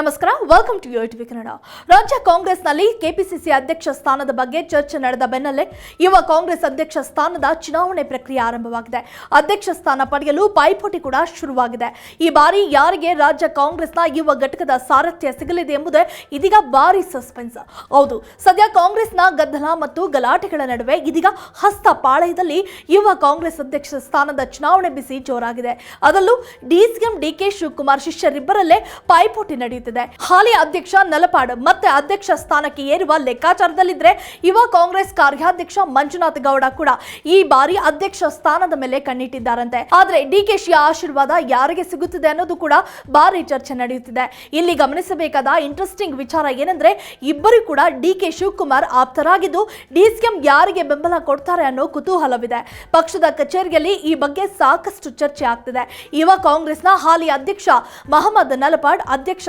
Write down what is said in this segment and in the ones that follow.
ನಮಸ್ಕಾರ welcome to TV Kannada. ರಾಜ್ಯ ಕಾಂಗ್ರೆಸ್ನಲ್ಲಿ ಕೆಪಿಸಿಸಿ ಅಧ್ಯಕ್ಷ ಸ್ಥಾನದ ಬಗ್ಗೆ ಚರ್ಚೆ ನಡೆದ ಬೆನ್ನಲ್ಲೇ ಯುವ ಕಾಂಗ್ರೆಸ್ ಅಧ್ಯಕ್ಷ ಸ್ಥಾನದ ಚುನಾವಣೆ ಪ್ರಕ್ರಿಯೆ ಆರಂಭವಾಗಿದೆ. ಅಧ್ಯಕ್ಷ ಸ್ಥಾನ ಪಡೆಯಲು ಪೈಪೋಟಿ ಕೂಡ ಶುರುವಾಗಿದೆ. ಈ ಬಾರಿ ಯಾರಿಗೆ ರಾಜ್ಯ ಕಾಂಗ್ರೆಸ್ನ ಯುವ ಘಟಕದ ಸಾರಥ್ಯ ಸಿಗಲಿದೆ ಎಂಬುದೇ ಇದೀಗ ಭಾರಿ ಸಸ್ಪೆನ್ಸ್ ಹೌದು, ಸದ್ಯ ಕಾಂಗ್ರೆಸ್ನ ಗದ್ದಲ ಮತ್ತು ಗಲಾಟೆಗಳ ನಡುವೆ ಇದೀಗ ಹಸ್ತ ಪಾಳಯದಲ್ಲಿ ಯುವ ಕಾಂಗ್ರೆಸ್ ಅಧ್ಯಕ್ಷ ಸ್ಥಾನದ ಚುನಾವಣೆ ಬಿಸಿ ಜೋರಾಗಿದೆ. ಅದರಲ್ಲೂ ಡಿಸಿಎಂ ಡಿಕೆ ಶಿವಕುಮಾರ್ ಶಿಷ್ಯರಿಬ್ಬರಲ್ಲೇ ಪೈಪೋಟಿ ನಡೆಯುತ್ತಿದೆ. ಹಾಲಿ ಅಧ್ಯಕ್ಷ ನಲಪಾಡ್ ಮತ್ತೆ ಅಧ್ಯಕ್ಷ ಸ್ಥಾನಕ್ಕೆ ಏರುವ ಲೆಕ್ಕಾಚಾರದಲ್ಲಿದ್ರೆ ಯುವ ಕಾಂಗ್ರೆಸ್ ಕಾರ್ಯಾಧ್ಯಕ್ಷ ಮಂಜುನಾಥ್ ಗೌಡ ಕೂಡ ಈ ಬಾರಿ ಅಧ್ಯಕ್ಷ ಸ್ಥಾನದ ಮೇಲೆ ಕಣ್ಣಿಟ್ಟಿದ್ದಾರಂತೆ. ಆದ್ರೆ ಡಿಕೆಶಿಯ ಆಶೀರ್ವಾದ ಯಾರಿಗೆ ಸಿಗುತ್ತಿದೆ ಅನ್ನೋದು ಕೂಡ ಭಾರಿ ಚರ್ಚೆ ನಡೆಯುತ್ತಿದೆ. ಇಲ್ಲಿ ಗಮನಿಸಬೇಕಾದ ಇಂಟ್ರೆಸ್ಟಿಂಗ್ ವಿಚಾರ ಏನಂದ್ರೆ ಇಬ್ಬರು ಕೂಡ ಡಿಕೆ ಶಿವಕುಮಾರ್ ಆಪ್ತರಾಗಿದ್ದು ಡಿಸಿಎಂ ಯಾರಿಗೆ ಬೆಂಬಲ ಕೊಡ್ತಾರೆ ಅನ್ನೋ ಕುತೂಹಲವಿದೆ. ಪಕ್ಷದ ಕಚೇರಿಯಲ್ಲಿ ಈ ಬಗ್ಗೆ ಸಾಕಷ್ಟು ಚರ್ಚೆ ಆಗ್ತಿದೆ. ಯುವ ಕಾಂಗ್ರೆಸ್ನ ಹಾಲಿ ಅಧ್ಯಕ್ಷ ಮಹಮ್ಮದ್ ನಲಪಾಡ್ ಅಧ್ಯಕ್ಷ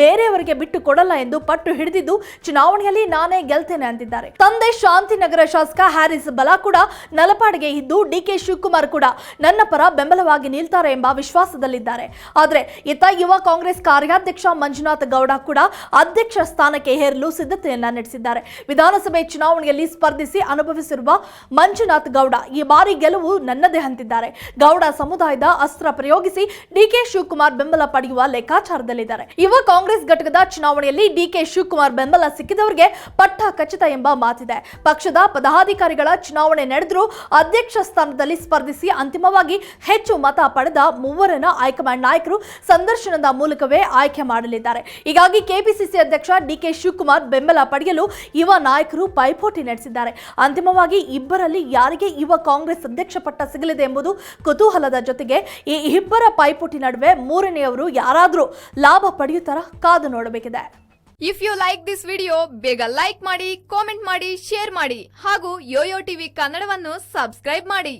ಬೇರೆಯವರಿಗೆ ಬಿಟ್ಟು ಕೊಡಲ್ಲ ಎಂದು ಪಟ್ಟು ಹಿಡಿದಿದ್ದು ಚುನಾವಣೆಯಲ್ಲಿ ನಾನೇ ಗೆಲ್ತೇನೆ ಅಂತಿದ್ದಾರೆ. ತಂದೆ ಶಾಂತಿನಗರ ಶಾಸಕ ಹ್ಯಾರಿಸ್ ಬಲ ಕೂಡ ನಲಪಾಡಿಗೆ ಇದ್ದು ಡಿಕೆ ಶಿವಕುಮಾರ್ ಕೂಡ ನನ್ನ ಪರ ಬೆಂಬಲವಾಗಿ ನಿಲ್ತಾರೆ ಎಂಬ ವಿಶ್ವಾಸದಲ್ಲಿದ್ದಾರೆ. ಆದರೆ ಇತ್ತ ಯುವ ಕಾಂಗ್ರೆಸ್ ಕಾರ್ಯಾಧ್ಯಕ್ಷ ಮಂಜುನಾಥ್ ಗೌಡ ಕೂಡ ಅಧ್ಯಕ್ಷ ಸ್ಥಾನಕ್ಕೆ ಹೇರಲು ಸಿದ್ಧತೆಯನ್ನ ನಡೆಸಿದ್ದಾರೆ. ವಿಧಾನಸಭೆ ಚುನಾವಣೆಯಲ್ಲಿ ಸ್ಪರ್ಧಿಸಿ ಅನುಭವಿಸಿರುವ ಮಂಜುನಾಥ್ ಗೌಡ ಈ ಬಾರಿ ಗೆಲುವು ನನ್ನದೇ ಅಂತಿದ್ದಾರೆ. ಗೌಡ ಸಮುದಾಯದ ಅಸ್ತ್ರ ಪ್ರಯೋಗಿಸಿ ಡಿಕೆ ಶಿವಕುಮಾರ್ ಬೆಂಬಲ ಪಡೆಯುವ ಲೆಕ್ಕಾಚಾರದಲ್ಲಿದ್ದಾರೆ. ಯುವ ಕಾಂಗ್ರೆಸ್ ಘಟಕದ ಚುನಾವಣೆಯಲ್ಲಿ ಡಿಕೆ ಶಿವಕುಮಾರ್ ಬೆಂಬಲ ಸಿಕ್ಕಿದವರಿಗೆ ಪಟ್ಟ ಖಚಿತ ಎಂಬ ಮಾತಿದೆ. ಪಕ್ಷದ ಪದಾಧಿಕಾರಿಗಳ ಚುನಾವಣೆ ನಡೆದರೂ ಅಧ್ಯಕ್ಷ ಸ್ಥಾನದಲ್ಲಿ ಸ್ಪರ್ಧಿಸಿ ಅಂತಿಮವಾಗಿ ಹೆಚ್ಚು ಮತ ಪಡೆದ ಮೂವರನ್ನ ಹೈಕಮಾಂಡ್ ನಾಯಕರು ಸಂದರ್ಶನದ ಮೂಲಕವೇ ಆಯ್ಕೆ ಮಾಡಲಿದ್ದಾರೆ. ಹೀಗಾಗಿ ಕೆಪಿಸಿಸಿ ಅಧ್ಯಕ್ಷ ಡಿಕೆ ಶಿವಕುಮಾರ್ ಬೆಂಬಲ ಪಡೆಯಲು ಯುವ ನಾಯಕರು ಪೈಪೋಟಿ ನಡೆಸಿದ್ದಾರೆ. ಅಂತಿಮವಾಗಿ ಇಬ್ಬರಲ್ಲಿ ಯಾರಿಗೆ ಯುವ ಕಾಂಗ್ರೆಸ್ ಅಧ್ಯಕ್ಷ ಪಟ್ಟ ಸಿಗಲಿದೆ ಎಂಬುದು ಕುತೂಹಲದ ಜೊತೆಗೆ ಈ ಇಬ್ಬರ ಪೈಪೋಟಿ ನಡುವೆ ಮೂರನೆಯವರು ಯಾರಾದರೂ ಲಾಭ ಪಡೆಯುತ್ತಾರ ಕಾದು ನೋಡಬೇಕಿದೆ. If you like this video ಬೇಗ ಲೈಕ್ ಮಾಡಿ ಕಾಮೆಂಟ್ ಮಾಡಿ ಶೇರ್ ಮಾಡಿ ಹಾಗೂ ಯೋಯೋ ಟಿವಿ ಕನ್ನಡವನ್ನು ಸಬ್ಸ್ಕ್ರೈಬ್ ಮಾಡಿ.